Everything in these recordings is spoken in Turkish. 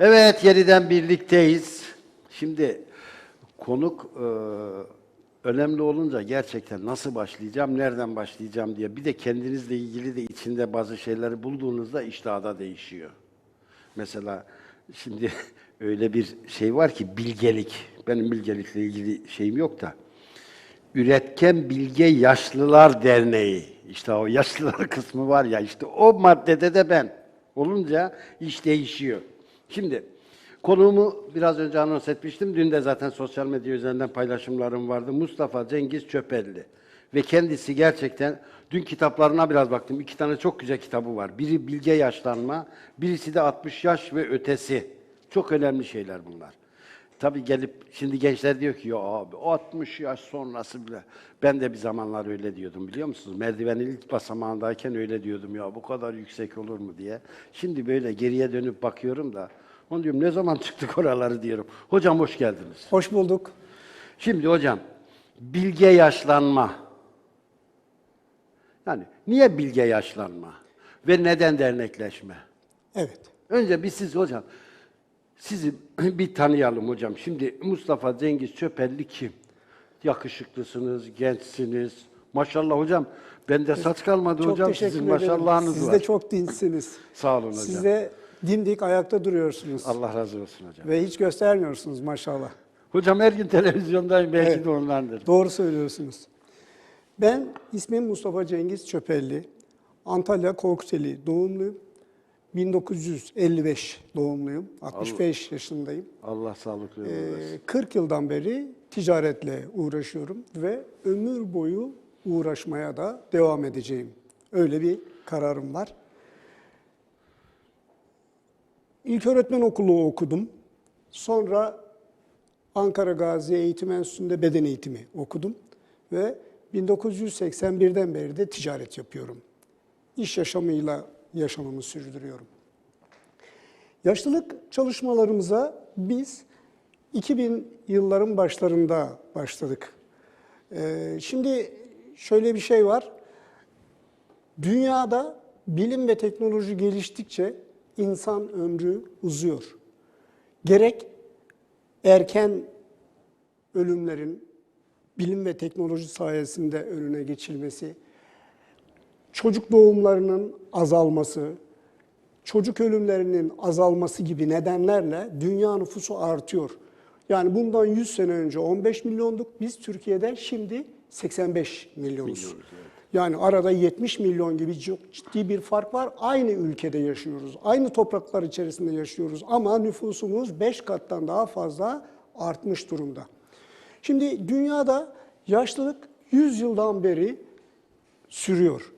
Evet, yeniden birlikteyiz. Şimdi konuk e, önemli olunca gerçekten nasıl başlayacağım, nereden başlayacağım diye bir de kendinizle ilgili de içinde bazı şeyleri bulduğunuzda iştah da değişiyor. Mesela şimdi öyle bir şey var ki bilgelik. Benim bilgelikle ilgili şeyim yok da. Üretken Bilge Yaşlılar Derneği. İşte o yaşlılar kısmı var ya işte o maddede de ben olunca iş değişiyor. Şimdi konuğumu biraz önce anons etmiştim. Dün de zaten sosyal medya üzerinden paylaşımlarım vardı. Mustafa Cengiz Çöpelli. Ve kendisi gerçekten dün kitaplarına biraz baktım. İki tane çok güzel kitabı var. Biri Bilge Yaşlanma, birisi de 60 Yaş ve Ötesi. Çok önemli şeyler bunlar. Tabii gelip şimdi gençler diyor ki ya abi 60 yaş sonrası bile. Ben de bir zamanlar öyle diyordum biliyor musunuz? Merdivenin ilk basamağındayken öyle diyordum ya bu kadar yüksek olur mu diye. Şimdi böyle geriye dönüp bakıyorum da onu diyorum ne zaman çıktık oraları diyorum. Hocam hoş geldiniz. Hoş bulduk. Şimdi hocam bilge yaşlanma. Yani niye bilge yaşlanma? Ve neden dernekleşme? Evet. Önce bir siz hocam, sizi bir tanıyalım hocam. Şimdi Mustafa Cengiz Çöpelli kim? Yakışıklısınız, gençsiniz. Maşallah hocam, bende saç kalmadı Çok hocam. teşekkür Sizin ederim. maşallahınız Siz var. de çok dinsiniz. Sağ olun hocam. Siz de dimdik ayakta duruyorsunuz. Allah razı olsun hocam. Ve hiç göstermiyorsunuz maşallah. Hocam her gün televizyondayım, belki Evet. de ondandır. Doğru söylüyorsunuz. Ben ismim Mustafa Cengiz Çöpelli. Antalya Korkuteli doğumluyum. 1955 doğumluyum. 65 yaşındayım. Allah sağlıklı ömür Ee, versin. 40 yıldan beri ticaretle uğraşıyorum ve ömür boyu uğraşmaya da devam edeceğim. Öyle bir kararım var. İlköğretmen okulu okudum. Sonra Ankara Gazi Eğitim Enstitüsü'nde beden eğitimi okudum. Ve 1981'den beri de ticaret yapıyorum. İş yaşamıyla yaşamımı sürdürüyorum. Yaşlılık çalışmalarımıza biz 2000 yılların başlarında başladık. Ee, şimdi şöyle bir şey var. Dünyada bilim ve teknoloji geliştikçe insan ömrü uzuyor. Gerek erken ölümlerin bilim ve teknoloji sayesinde önüne geçilmesi, çocuk doğumlarının azalması, çocuk ölümlerinin azalması gibi nedenlerle dünya nüfusu artıyor. Yani bundan 100 sene önce 15 milyonduk, biz Türkiye'de şimdi 85 milyonuz. Yani arada 70 milyon gibi çok ciddi bir fark var. Aynı ülkede yaşıyoruz, aynı topraklar içerisinde yaşıyoruz ama nüfusumuz 5 kattan daha fazla artmış durumda. Şimdi dünyada yaşlılık 100 yıldan beri sürüyor.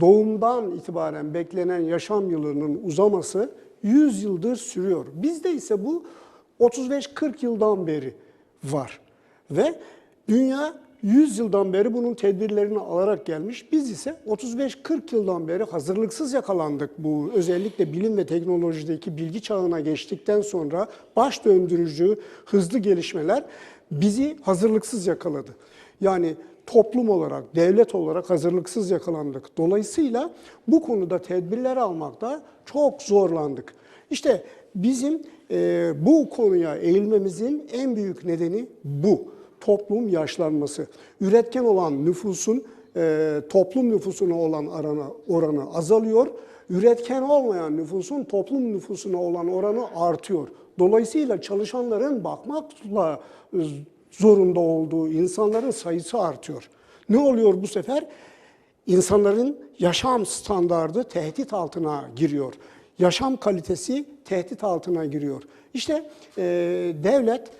Doğumdan itibaren beklenen yaşam yılının uzaması 100 yıldır sürüyor. Bizde ise bu 35-40 yıldan beri var. Ve dünya 100 yıldan beri bunun tedbirlerini alarak gelmiş. Biz ise 35-40 yıldan beri hazırlıksız yakalandık bu özellikle bilim ve teknolojideki bilgi çağına geçtikten sonra baş döndürücü hızlı gelişmeler bizi hazırlıksız yakaladı. Yani toplum olarak, devlet olarak hazırlıksız yakalandık. Dolayısıyla bu konuda tedbirler almakta çok zorlandık. İşte bizim e, bu konuya eğilmemizin en büyük nedeni bu. Toplum yaşlanması. Üretken olan nüfusun e, toplum nüfusuna olan oranı, oranı azalıyor. Üretken olmayan nüfusun toplum nüfusuna olan oranı artıyor. Dolayısıyla çalışanların bakmakla zorunda olduğu insanların sayısı artıyor. Ne oluyor bu sefer? İnsanların yaşam standardı tehdit altına giriyor. Yaşam kalitesi tehdit altına giriyor. İşte e, devlet,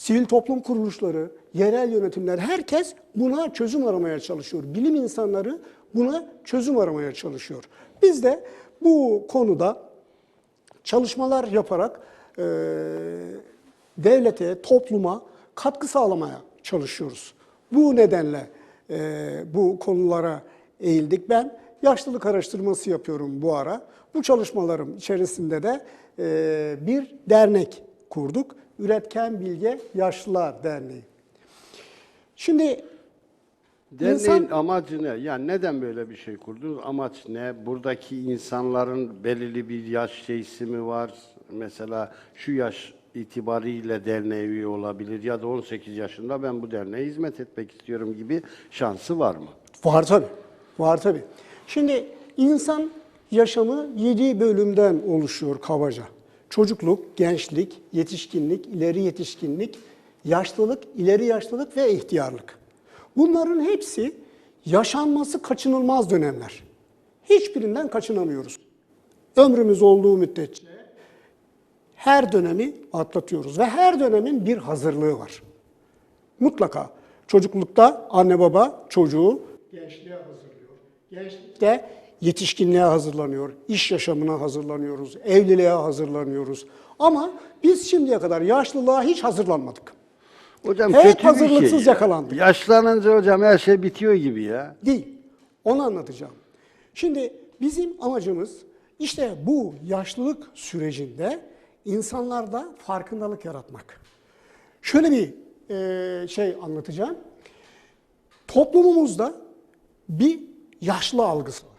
sivil toplum kuruluşları, yerel yönetimler herkes buna çözüm aramaya çalışıyor. Bilim insanları buna çözüm aramaya çalışıyor. Biz de bu konuda çalışmalar yaparak e, devlete, topluma katkı sağlamaya çalışıyoruz. Bu nedenle e, bu konulara eğildik. Ben yaşlılık araştırması yapıyorum bu ara. Bu çalışmalarım içerisinde de e, bir dernek kurduk. Üretken Bilge Yaşlılar Derneği. Şimdi Derneğin İnsan- amacı ne? Yani neden böyle bir şey kurdunuz? Amaç ne? Buradaki insanların belirli bir yaş şeysi mi var? mesela şu yaş itibariyle derneğe üye olabilir ya da 18 yaşında ben bu derneğe hizmet etmek istiyorum gibi şansı var mı? Var tabii. Var tabii. Şimdi insan yaşamı yedi bölümden oluşuyor kabaca. Çocukluk, gençlik, yetişkinlik, ileri yetişkinlik, yaşlılık, ileri yaşlılık ve ihtiyarlık. Bunların hepsi yaşanması kaçınılmaz dönemler. Hiçbirinden kaçınamıyoruz. Ömrümüz olduğu müddetçe her dönemi atlatıyoruz ve her dönemin bir hazırlığı var. Mutlaka. Çocuklukta anne baba çocuğu gençliğe hazırlıyor. Gençlikte yetişkinliğe hazırlanıyor. iş yaşamına hazırlanıyoruz. Evliliğe hazırlanıyoruz. Ama biz şimdiye kadar yaşlılığa hiç hazırlanmadık. Hocam Hep kötü bir hazırlıksız şey. ya. yakalandık. Yaşlanınca hocam her şey bitiyor gibi ya. Değil. Onu anlatacağım. Şimdi bizim amacımız işte bu yaşlılık sürecinde insanlarda farkındalık yaratmak. Şöyle bir e, şey anlatacağım. Toplumumuzda bir yaşlı algısı.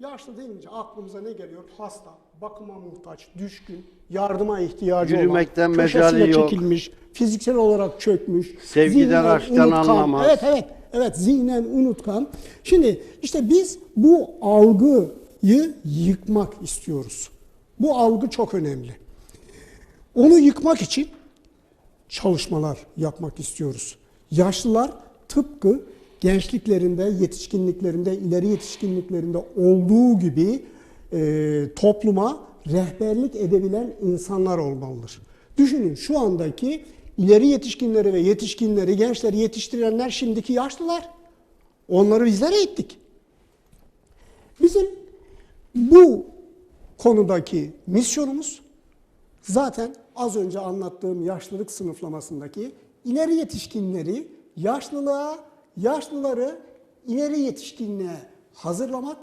Yaşlı deyince aklımıza ne geliyor? Hasta, bakıma muhtaç, düşkün, yardıma ihtiyacı Yürümekten olan, köşesine yok. çekilmiş, fiziksel olarak çökmüş, Sevgiden, aşktan anlamaz. Evet, evet, evet, zihnen unutkan. Şimdi işte biz bu algıyı yıkmak istiyoruz. Bu algı çok önemli. Onu yıkmak için çalışmalar yapmak istiyoruz. Yaşlılar tıpkı gençliklerinde, yetişkinliklerinde, ileri yetişkinliklerinde olduğu gibi e, topluma rehberlik edebilen insanlar olmalıdır. Düşünün şu andaki ileri yetişkinleri ve yetişkinleri, gençleri yetiştirenler şimdiki yaşlılar. Onları bizler eğittik. Bizim bu konudaki misyonumuz zaten az önce anlattığım yaşlılık sınıflamasındaki ileri yetişkinleri yaşlılığa, yaşlıları ileri yetişkinliğe hazırlamak,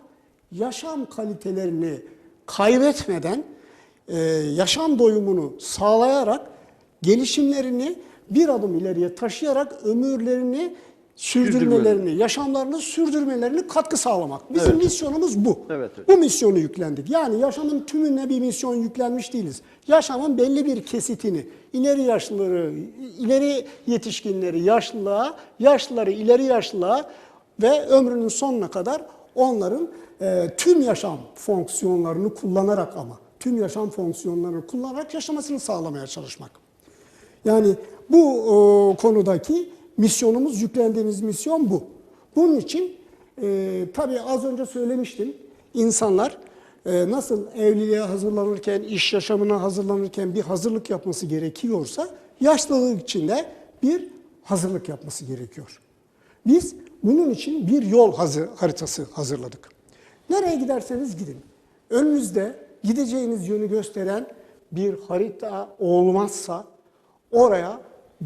yaşam kalitelerini kaybetmeden e, yaşam doyumunu sağlayarak gelişimlerini bir adım ileriye taşıyarak ömürlerini sürdürmelerini, yaşamlarını sürdürmelerini katkı sağlamak. Bizim misyonumuz bu. Evet, evet. Bu misyonu yüklendik. Yani yaşamın tümüne bir misyon yüklenmiş değiliz. Yaşamın belli bir kesitini, ileri yaşlıları, ileri yetişkinleri yaşlılığa, yaşlıları ileri yaşlılığa ve ömrünün sonuna kadar onların e, tüm yaşam fonksiyonlarını kullanarak ama tüm yaşam fonksiyonlarını kullanarak yaşamasını sağlamaya çalışmak. Yani bu e, konudaki misyonumuz, yüklendiğimiz misyon bu. Bunun için e, tabii az önce söylemiştim, insanlar e, nasıl evliliğe hazırlanırken, iş yaşamına hazırlanırken bir hazırlık yapması gerekiyorsa, yaşlılık için de bir hazırlık yapması gerekiyor. Biz bunun için bir yol hazır, haritası hazırladık. Nereye giderseniz gidin. Önünüzde gideceğiniz yönü gösteren bir harita olmazsa oraya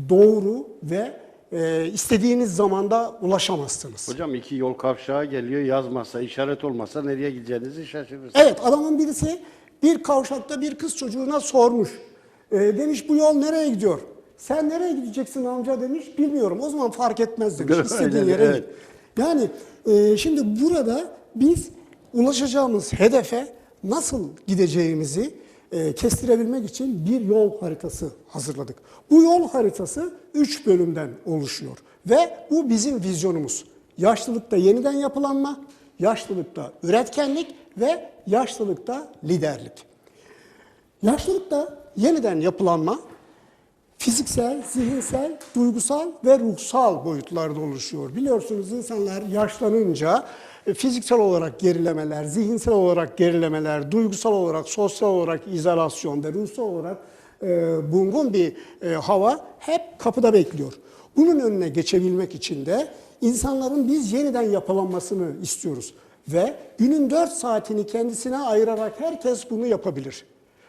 doğru ve e, istediğiniz zamanda ulaşamazsınız. Hocam iki yol kavşağı geliyor yazmazsa, işaret olmasa nereye gideceğinizi şaşırırsınız. Evet adamın birisi bir kavşakta bir kız çocuğuna sormuş. E, demiş bu yol nereye gidiyor? Sen nereye gideceksin amca demiş. Bilmiyorum o zaman fark etmez demiş. İstediğin yere evet. git. Yani e, şimdi burada biz ulaşacağımız hedefe nasıl gideceğimizi e, kestirebilmek için bir yol haritası hazırladık. Bu yol haritası üç bölümden oluşuyor ve bu bizim vizyonumuz. Yaşlılıkta yeniden yapılanma, yaşlılıkta üretkenlik ve yaşlılıkta liderlik. Yaşlılıkta yeniden yapılanma fiziksel, zihinsel, duygusal ve ruhsal boyutlarda oluşuyor. Biliyorsunuz insanlar yaşlanınca fiziksel olarak gerilemeler, zihinsel olarak gerilemeler, duygusal olarak, sosyal olarak izolasyon ve ruhsal olarak e, bungun bir e, hava hep kapıda bekliyor. Bunun önüne geçebilmek için de insanların biz yeniden yapılanmasını istiyoruz. Ve günün 4 saatini kendisine ayırarak herkes bunu yapabilir.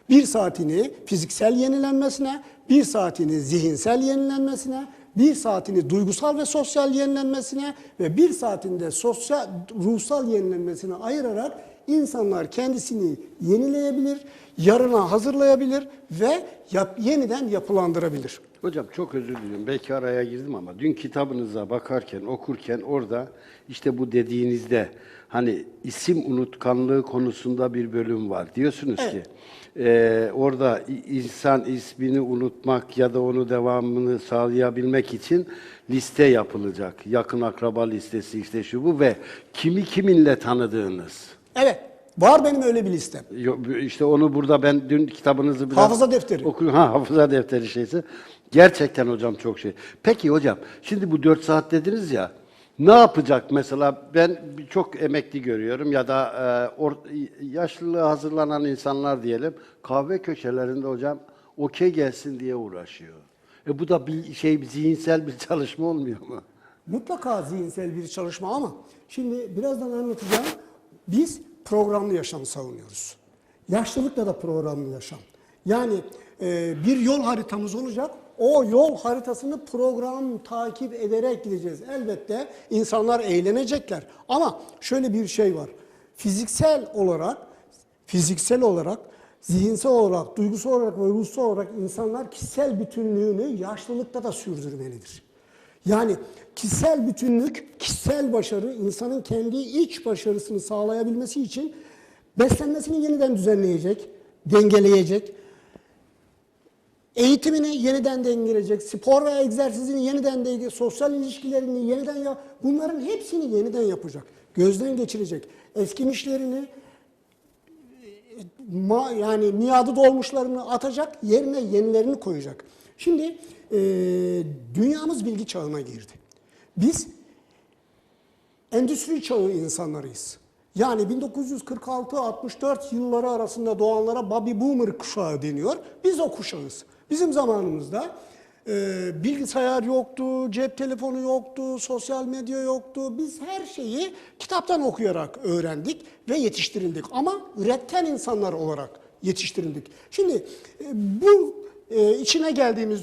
Bir saatini fiziksel yenilenmesine, bir saatini zihinsel yenilenmesine, bir saatini duygusal ve sosyal yenilenmesine ve bir saatinde sosyal, ruhsal yenilenmesine ayırarak insanlar kendisini yenileyebilir, yarına hazırlayabilir ve yap, yeniden yapılandırabilir. Hocam çok özür diliyorum. Belki araya girdim ama dün kitabınıza bakarken, okurken orada işte bu dediğinizde hani isim unutkanlığı konusunda bir bölüm var. Diyorsunuz ki eee, orada insan ismini unutmak ya da onu devamını sağlayabilmek için liste yapılacak. Yakın akraba listesi işte şu bu ve kimi kiminle tanıdığınız. Evet. Var benim öyle bir listem. Yo- İşte onu burada ben dün kitabınızı biraz Hafıza defteri. Oku, ha, hafıza defteri şeysi. Gerçekten hocam çok şey. Peki hocam, şimdi bu 4 saat dediniz ya, ne yapacak mesela? Ben çok emekli görüyorum ya da e, or- yaşlılığa hazırlanan insanlar diyelim, kahve köşelerinde hocam okey gelsin diye uğraşıyor. E bu da bir şey, bir zihinsel bir çalışma olmuyor mu? Mutlaka zihinsel bir çalışma ama şimdi birazdan anlatacağım. Biz programlı yaşamı savunuyoruz. Yaşlılıkla da programlı yaşam. Yani e, bir yol haritamız olacak. O yol haritasını program takip ederek gideceğiz. Elbette insanlar eğlenecekler. Ama şöyle bir şey var. Fiziksel olarak, fiziksel olarak, zihinsel olarak, duygusal olarak ve ruhsal olarak insanlar kişisel bütünlüğünü yaşlılıkta da sürdürmelidir. Yani kişisel bütünlük, kişisel başarı insanın kendi iç başarısını sağlayabilmesi için beslenmesini yeniden düzenleyecek, dengeleyecek, eğitimini yeniden dengeleyecek, spor ve egzersizini yeniden dengeleyecek, sosyal ilişkilerini yeniden ya bunların hepsini yeniden yapacak. Gözden geçirecek. Eskimişlerini ma, yani miadı dolmuşlarını atacak, yerine yenilerini koyacak. Şimdi e, dünyamız bilgi çağına girdi. Biz endüstri çağı insanlarıyız. Yani 1946-64 yılları arasında doğanlara Baby Boomer kuşağı deniyor. Biz o kuşağız. Bizim zamanımızda e, bilgisayar yoktu, cep telefonu yoktu, sosyal medya yoktu. Biz her şeyi kitaptan okuyarak öğrendik ve yetiştirildik. Ama üretken insanlar olarak yetiştirildik. Şimdi e, bu e, içine geldiğimiz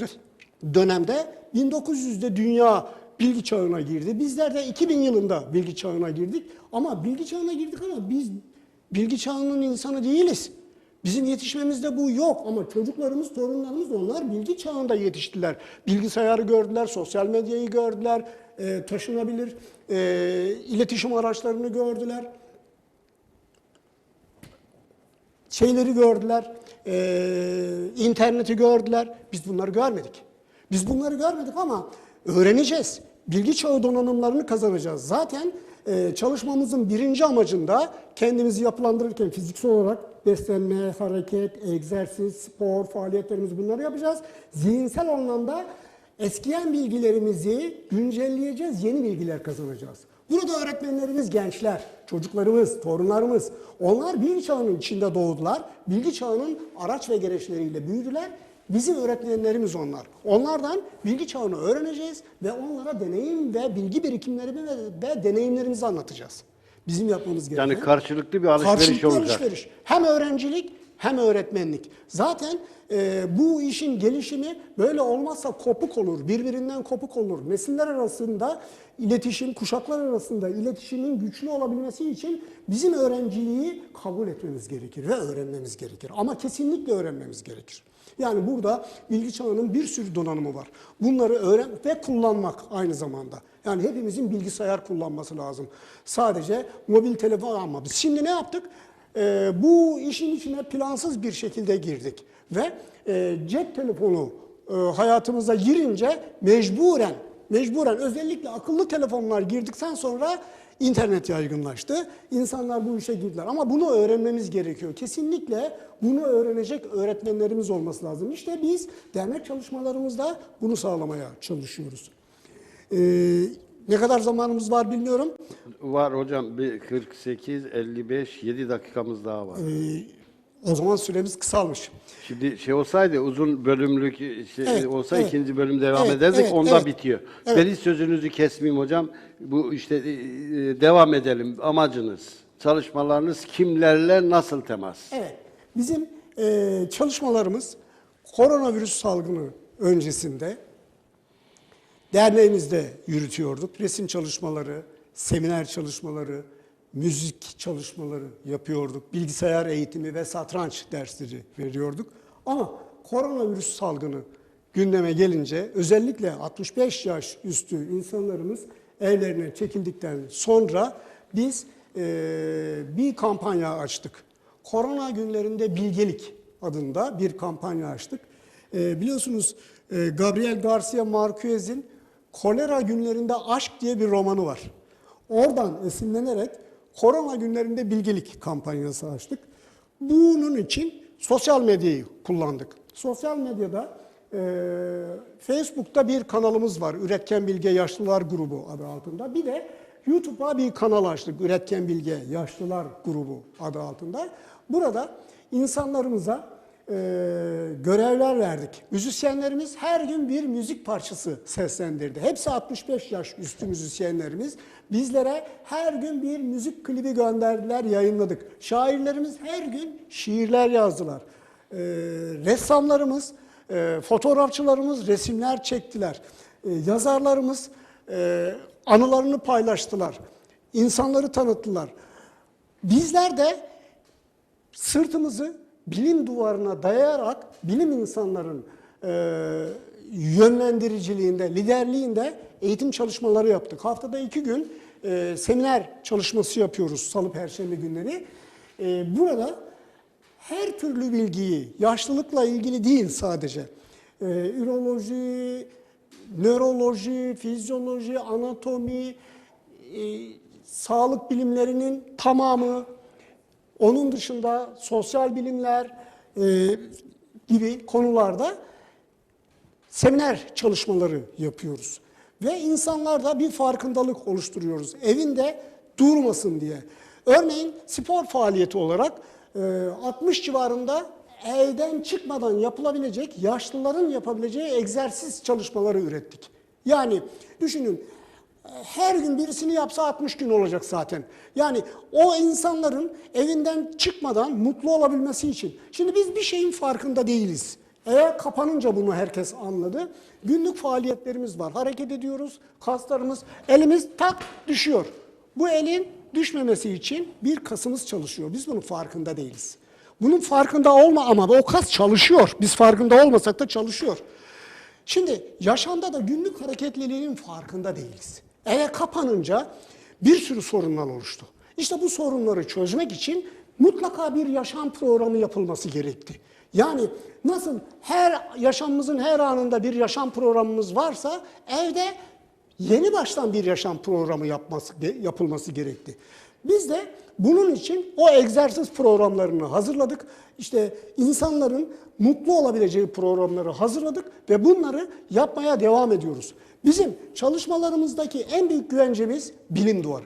dönemde 1900'de dünya bilgi çağına girdi. Bizler de 2000 yılında bilgi çağına girdik. Ama bilgi çağına girdik ama biz bilgi çağının insanı değiliz. Bizim yetişmemizde bu yok ama çocuklarımız, torunlarımız onlar bilgi çağında yetiştiler. Bilgisayarı gördüler, sosyal medyayı gördüler, e, taşınabilir e, iletişim araçlarını gördüler. Şeyleri gördüler, e, interneti gördüler. Biz bunları görmedik. Biz bunları görmedik ama öğreneceğiz. Bilgi çağı donanımlarını kazanacağız. Zaten e, çalışmamızın birinci amacında kendimizi yapılandırırken fiziksel olarak beslenme, hareket, egzersiz, spor, faaliyetlerimizi bunları yapacağız. Zihinsel anlamda eskiyen bilgilerimizi güncelleyeceğiz, yeni bilgiler kazanacağız. Burada öğretmenlerimiz gençler, çocuklarımız, torunlarımız. Onlar bilgi çağının içinde doğdular. Bilgi çağının araç ve gereçleriyle büyüdüler. Bizim öğretmenlerimiz onlar. Onlardan bilgi çağını öğreneceğiz ve onlara deneyim ve bilgi birikimlerimi ve, ve deneyimlerimizi anlatacağız. Bizim yapmamız gereken. Yani karşılıklı bir alışveriş Karşılıklı olacak. alışveriş. Hem öğrencilik hem öğretmenlik. Zaten e, bu işin gelişimi böyle olmazsa kopuk olur, birbirinden kopuk olur. Nesiller arasında iletişim, kuşaklar arasında iletişimin güçlü olabilmesi için bizim öğrenciliği kabul etmemiz gerekir ve öğrenmemiz gerekir. Ama kesinlikle öğrenmemiz gerekir. Yani burada bilgi çağının bir sürü donanımı var. Bunları öğren ve kullanmak aynı zamanda. Yani hepimizin bilgisayar kullanması lazım. Sadece mobil telefon ama şimdi ne yaptık? Ee, bu işin içine plansız bir şekilde girdik ve e, cep telefonu e, hayatımıza girince mecburen mecburen özellikle akıllı telefonlar girdikten sonra internet yaygınlaştı. İnsanlar bu işe girdiler ama bunu öğrenmemiz gerekiyor. Kesinlikle bunu öğrenecek öğretmenlerimiz olması lazım. İşte biz dernek çalışmalarımızda bunu sağlamaya çalışıyoruz. Ee, ne kadar zamanımız var bilmiyorum. Var hocam bir 48, 55, 7 dakikamız daha var. Ee, o zaman süremiz kısalmış. Şimdi şey olsaydı uzun bölümlük şey Evet, olsa evet. ikinci bölüm devam Evet, ederdik. evet, onda evet. bitiyor. Evet. Ben hiç sözünüzü kesmeyeyim hocam. Bu işte e, e, devam edelim. Amacınız, çalışmalarınız kimlerle nasıl temas? Evet, bizim e, çalışmalarımız koronavirüs salgını öncesinde derneğimizde yürütüyorduk. Resim çalışmaları, seminer çalışmaları, müzik çalışmaları yapıyorduk. Bilgisayar eğitimi ve satranç dersleri veriyorduk. Ama koronavirüs salgını gündeme gelince özellikle 65 yaş üstü insanlarımız evlerine çekildikten sonra biz eee, bir kampanya açtık. Korona günlerinde bilgelik adında bir kampanya açtık. Eee, biliyorsunuz eee, Gabriel Garcia Marquez'in Kolera Günlerinde Aşk diye bir romanı var. Oradan esinlenerek korona günlerinde bilgelik kampanyası açtık. Bunun için sosyal medyayı kullandık. Sosyal medyada e, Facebook'ta bir kanalımız var. Üretken Bilge Yaşlılar Grubu adı altında. Bir de YouTube'a bir kanal açtık. Üretken Bilge Yaşlılar Grubu adı altında. Burada insanlarımıza e, görevler verdik. Müzisyenlerimiz her gün bir müzik parçası seslendirdi. Hepsi 65 yaş üstü müzisyenlerimiz. Bizlere her gün bir müzik klibi gönderdiler, yayınladık. Şairlerimiz her gün şiirler yazdılar. E, ressamlarımız, e, fotoğrafçılarımız resimler çektiler. E, yazarlarımız e, anılarını paylaştılar. İnsanları tanıttılar. Bizler de sırtımızı bilim duvarına dayayarak bilim insanların e, yönlendiriciliğinde, liderliğinde eğitim çalışmaları yaptık. Haftada iki gün e, seminer çalışması yapıyoruz salı perşembe günleri. E, burada her türlü bilgiyi, yaşlılıkla ilgili değil sadece, e, üroloji, nöroloji, fizyoloji, anatomi, e, sağlık bilimlerinin tamamı, onun dışında sosyal bilimler e, gibi konularda seminer çalışmaları yapıyoruz. Ve insanlarda bir farkındalık oluşturuyoruz. Evinde durmasın diye. Örneğin spor faaliyeti olarak e, 60 civarında evden çıkmadan yapılabilecek, yaşlıların yapabileceği egzersiz çalışmaları ürettik. Yani düşünün her gün birisini yapsa 60 gün olacak zaten. Yani o insanların evinden çıkmadan mutlu olabilmesi için. Şimdi biz bir şeyin farkında değiliz. Eğer kapanınca bunu herkes anladı. Günlük faaliyetlerimiz var. Hareket ediyoruz. Kaslarımız, elimiz tak düşüyor. Bu elin düşmemesi için bir kasımız çalışıyor. Biz bunun farkında değiliz. Bunun farkında olma ama o kas çalışıyor. Biz farkında olmasak da çalışıyor. Şimdi yaşamda da günlük hareketliliğin farkında değiliz. Eve kapanınca bir sürü sorunlar oluştu. İşte bu sorunları çözmek için mutlaka bir yaşam programı yapılması gerekti. Yani nasıl her yaşamımızın her anında bir yaşam programımız varsa evde yeni baştan bir yaşam programı yapması, yapılması gerekti. Biz de bunun için o egzersiz programlarını hazırladık. İşte insanların mutlu olabileceği programları hazırladık ve bunları yapmaya devam ediyoruz. Bizim çalışmalarımızdaki en büyük güvencemiz bilim duvarı.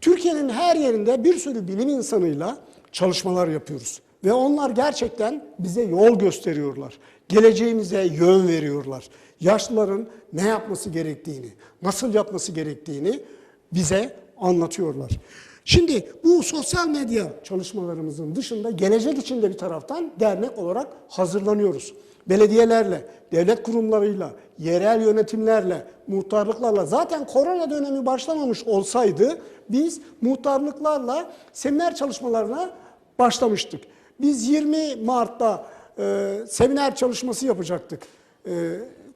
Türkiye'nin her yerinde bir sürü bilim insanıyla çalışmalar yapıyoruz. Ve onlar gerçekten bize yol gösteriyorlar. Geleceğimize yön veriyorlar. Yaşlıların ne yapması gerektiğini, nasıl yapması gerektiğini bize anlatıyorlar. Şimdi bu sosyal medya çalışmalarımızın dışında gelecek için de bir taraftan dernek olarak hazırlanıyoruz. Belediyelerle, devlet kurumlarıyla, yerel yönetimlerle, muhtarlıklarla zaten korona dönemi başlamamış olsaydı biz muhtarlıklarla seminer çalışmalarına başlamıştık. Biz 20 Mart'ta e, seminer çalışması yapacaktık. E,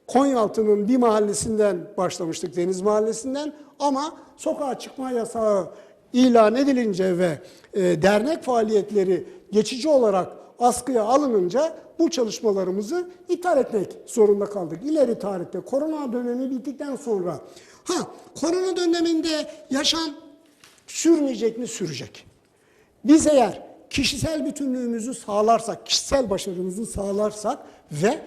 Konyaaltı'nın bir mahallesinden başlamıştık, Deniz Mahallesi'nden. Ama sokağa çıkma yasağı ilan edilince ve e, dernek faaliyetleri geçici olarak askıya alınınca bu çalışmalarımızı iptal etmek zorunda kaldık. İleri tarihte korona dönemi bittikten sonra. Ha, korona döneminde yaşam sürmeyecek mi? Sürecek. Biz eğer kişisel bütünlüğümüzü sağlarsak, kişisel başarımızı sağlarsak ve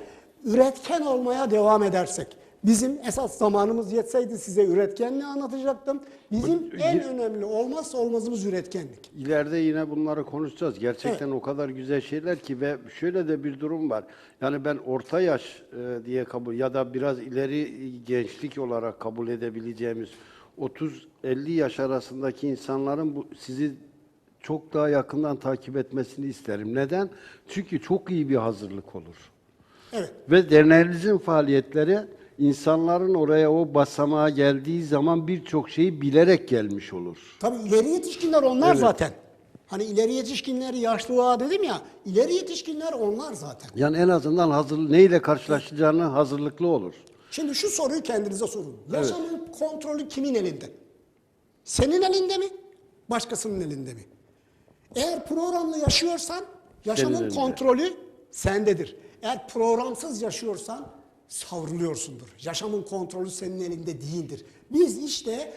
üretken olmaya devam edersek, bizim esas zamanımız yetseydi size üretkenliği anlatacaktım. Bizim en önemli olmazsa olmazımız üretkenlik. İleride yine bunları konuşacağız. Gerçekten o kadar güzel şeyler ki ve şöyle de bir durum var. Yani ben orta yaş e, diye kabul ya da biraz ileri gençlik olarak kabul edebileceğimiz 30-50 yaş arasındaki insanların bu sizi çok daha yakından takip etmesini isterim. Neden? Çünkü çok iyi bir hazırlık olur. Evet. Ve derneğinizin faaliyetleri insanların oraya o basamağa geldiği zaman birçok şeyi bilerek gelmiş olur. Tabii ileri yetişkinler onlar zaten. Hani ileri yetişkinleri yaşlılığa dedim ya, ileri yetişkinler onlar zaten. Yani en azından hazır neyle karşılaşacağını hazırlıklı olur. Şimdi şu soruyu kendinize sorun. Yaşamın kontrolü kimin elinde? Senin elinde mi? Başkasının elinde mi? Eğer programlı yaşıyorsan yaşamın kontrolü sendedir. Eğer programsız yaşıyorsan savruluyorsundur. Yaşamın kontrolü senin elinde değildir. Biz işte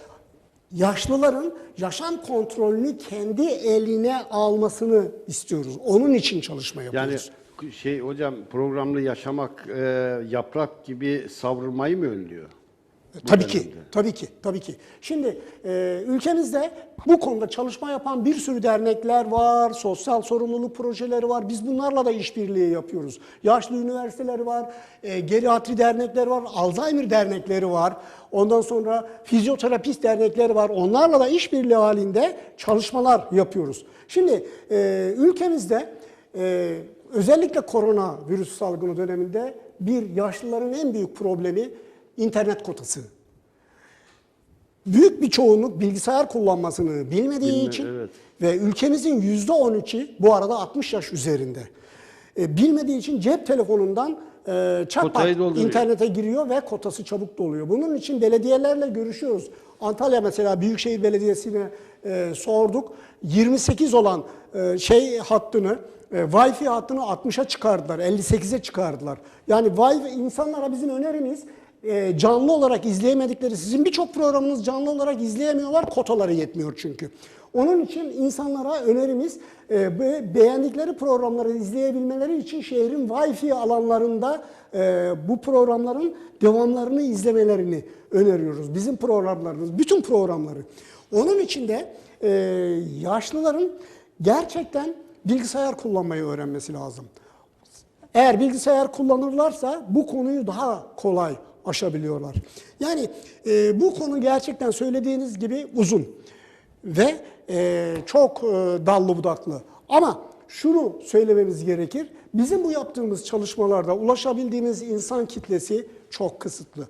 yaşlıların yaşam kontrolünü kendi eline almasını istiyoruz. Onun için çalışma Yani yapıyoruz. şey hocam programlı yaşamak e, yaprak gibi savrulmayı mı önlüyor? Tabii ki, tabii ki, tabii ki. Şimdi e, ülkemizde bu konuda çalışma yapan bir sürü dernekler var, sosyal sorumluluk projeleri var. Biz bunlarla da işbirliği yapıyoruz. Yaşlı üniversiteleri var, e, geriatri dernekleri var, Alzheimer dernekleri var. Ondan sonra fizyoterapist dernekleri var. Onlarla da işbirliği halinde çalışmalar yapıyoruz. Şimdi e, ülkemizde e, özellikle korona virüs salgını döneminde bir yaşlıların en büyük problemi internet kotası. Büyük bir çoğunluk bilgisayar kullanmasını bilmediği Bilme- için evet. ve ülkemizin yüzde 13'ü bu arada 60 yaş üzerinde. E, bilmediği için cep telefonundan e, çat pat Kotayı dolduruyor. internete giriyor ve kotası çabuk doluyor. Bunun için belediyelerle görüşüyoruz. Antalya mesela Büyükşehir Belediyesi'ne e, sorduk. 28 olan e, şey hattını e, Wi-Fi hattını 60'a çıkardılar, 58'e çıkardılar. Yani Wi-Fi insanlara bizim önerimiz e, canlı olarak izleyemedikleri, sizin birçok programınız canlı olarak izleyemiyorlar, kotaları yetmiyor çünkü. Onun için insanlara önerimiz e, be- beğendikleri programları izleyebilmeleri için şehrin Wi-Fi alanlarında e, bu programların devamlarını izlemelerini öneriyoruz. Bizim programlarımız, bütün programları. Onun için de yaşlıların gerçekten bilgisayar kullanmayı öğrenmesi lazım. Eğer bilgisayar kullanırlarsa bu konuyu daha kolay aşabiliyorlar. Yani e, bu konu gerçekten söylediğiniz gibi uzun ve e, çok e, dallı budaklı. Ama şunu söylememiz gerekir. Bizim bu yaptığımız çalışmalarda ulaşabildiğimiz insan kitlesi çok kısıtlı.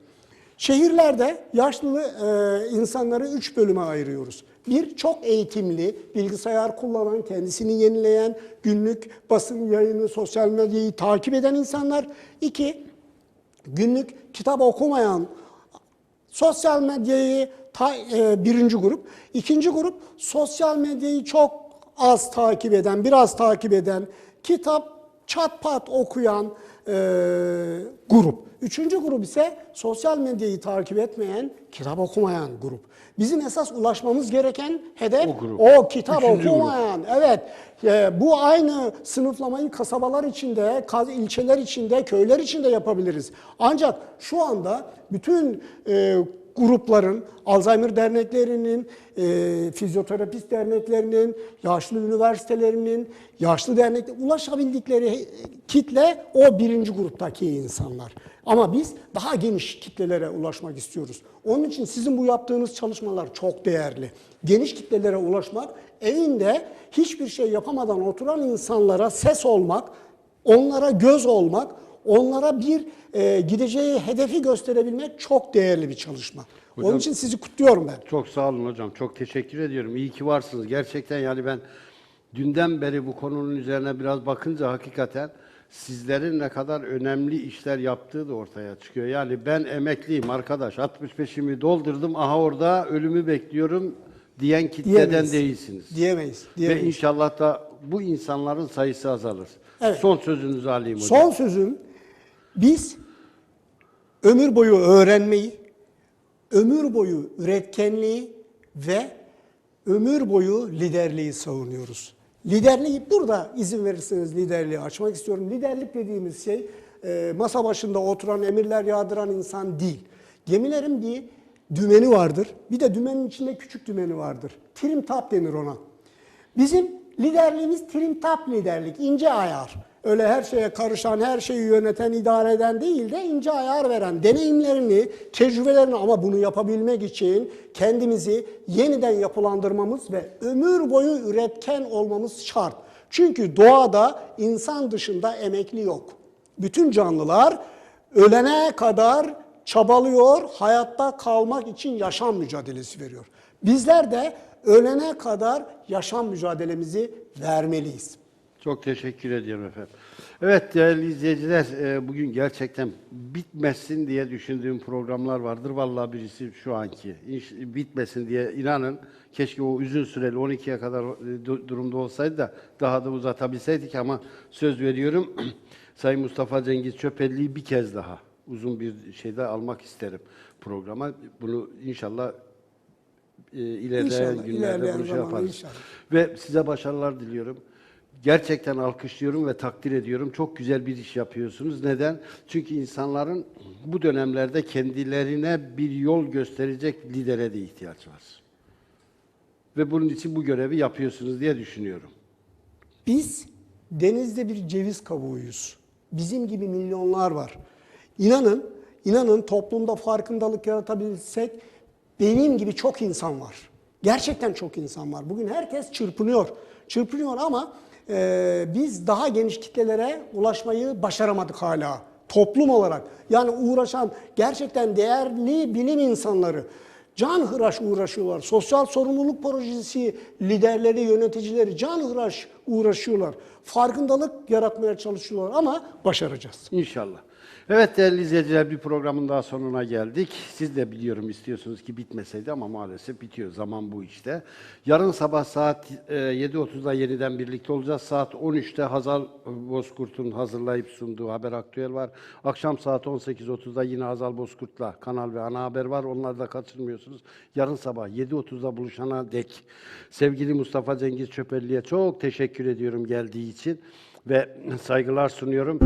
Şehirlerde yaşlı e, insanları üç bölüme ayırıyoruz. Bir, çok eğitimli, bilgisayar kullanan, kendisini yenileyen, günlük basın yayını, sosyal medyayı takip eden insanlar. İki, günlük kitap okumayan, sosyal medyayı ta- e, birinci grup. İkinci grup sosyal medyayı çok az takip eden, biraz takip eden, kitap çat pat okuyan e, grup. Üçüncü grup ise sosyal medyayı takip etmeyen, kitap okumayan grup. Bizim esas ulaşmamız gereken hedef O grup. o kitap Üçüncü grup. okumayan. Evet, e, bu aynı sınıflamayı kasabalar içinde, ilçeler içinde, köyler içinde yapabiliriz. Ancak şu anda bütün e, grupların, Alzheimer derneklerinin, e, fizyoterapist derneklerinin, yaşlı üniversitelerinin, yaşlı dernekler ulaşabildikleri kitle o birinci gruptaki insanlar. Ama biz daha geniş kitlelere ulaşmak istiyoruz. Onun için sizin bu yaptığınız çalışmalar çok değerli. Geniş kitlelere ulaşmak, evinde hiçbir şey yapamadan oturan insanlara ses olmak, onlara göz olmak, onlara bir e, gideceği hedefi gösterebilmek çok değerli bir çalışma. Onun Hocam- için sizi kutluyorum ben. Çok sağ olun hocam. Çok teşekkür ediyorum. İyi ki varsınız. Gerçekten yani ben dünden beri bu konunun üzerine biraz bakınca hakikaten sizlerin ne kadar önemli işler yaptığı da ortaya çıkıyor. Yani ben emekliyim arkadaş. 65'imi doldurdum. Aha orada ölümü bekliyorum diyen kitleden Diyemeyiz. değilsiniz. Diyemeyiz. Ve diyemeyiz. inşallah da bu insanların sayısı azalır. Evet. Son sözünüzü alayım hocam. Son sözüm biz ömür boyu öğrenmeyi, ömür boyu üretkenliği ve ömür boyu liderliği savunuyoruz. Liderliği burada izin verirseniz liderliği açmak istiyorum. Liderlik dediğimiz şey e, masa başında oturan emirler yağdıran insan değil. Gemilerin bir dümeni vardır. Bir de dümenin içinde küçük dümeni vardır. Trim tap denir ona. Bizim liderliğimiz trim tap liderlik, ince ayar. Öyle her şeye karışan, her şeyi yöneten, idare eden değil de ince ayar veren, deneyimlerini, tecrübelerini ama bunu yapabilmek için kendimizi yeniden yapılandırmamız ve ömür boyu üretken olmamız şart. Çünkü doğada insan dışında emekli yok. Bütün canlılar ölene kadar çabalıyor, hayatta kalmak için yaşam mücadelesi veriyor. Bizler de ölene kadar yaşam mücadelemizi vermeliyiz. Çok teşekkür ediyorum efendim. Evet değerli izleyiciler, e, bugün gerçekten bitmesin diye düşündüğüm programlar vardır. Vallahi birisi şu anki. Bitmesin diye inanın. Keşke o uzun süreli 12'ye kadar e, du- durumda olsaydı da daha da uzatabilseydik ama söz veriyorum. Sayın Mustafa Cengiz Çöpelli'yi bir kez daha uzun bir şeyde almak isterim programa. Bunu inşallah e, ilerleyen İnşallah, günlerde ilerleyen bunu şey yaparız. inşallah. Ve size başarılar diliyorum. Gerçekten alkışlıyorum ve takdir ediyorum. Çok güzel bir iş yapıyorsunuz. Neden? Çünkü insanların bu dönemlerde kendilerine bir yol gösterecek lidere de ihtiyaç var. Ve bunun için bu görevi yapıyorsunuz diye düşünüyorum. Biz denizde bir ceviz kabuğuyuz. Bizim gibi milyonlar var. İnanın, inanın toplumda farkındalık yaratabilsek benim gibi çok insan var. Gerçekten çok insan var. Bugün herkes çırpınıyor. Çırpınıyor ama e, biz daha geniş kitlelere ulaşmayı başaramadık hala. Toplum olarak. Yani uğraşan gerçekten değerli bilim insanları. Can hıraş uğraşıyorlar. Sosyal sorumluluk projesi liderleri, yöneticileri can hıraş uğraşıyorlar. Farkındalık yaratmaya çalışıyorlar ama başaracağız. İnşallah. Evet değerli izleyiciler bir programın daha sonuna geldik. Siz de biliyorum istiyorsunuz ki bitmeseydi ama maalesef bitiyor. Zaman bu işte. Yarın sabah saat e, 7.30'da yeniden birlikte olacağız. Saat 13'te Hazal Bozkurt'un hazırlayıp sunduğu Haber Aktüel var. Akşam saat 18.30'da yine Hazal Bozkurt'la kanal ve ana haber var. Onları da kaçırmıyorsunuz. Yarın sabah 7.30'da buluşana dek sevgili Mustafa Cengiz Çöpelli'ye çok teşekkür ediyorum geldiği için ve saygılar sunuyorum.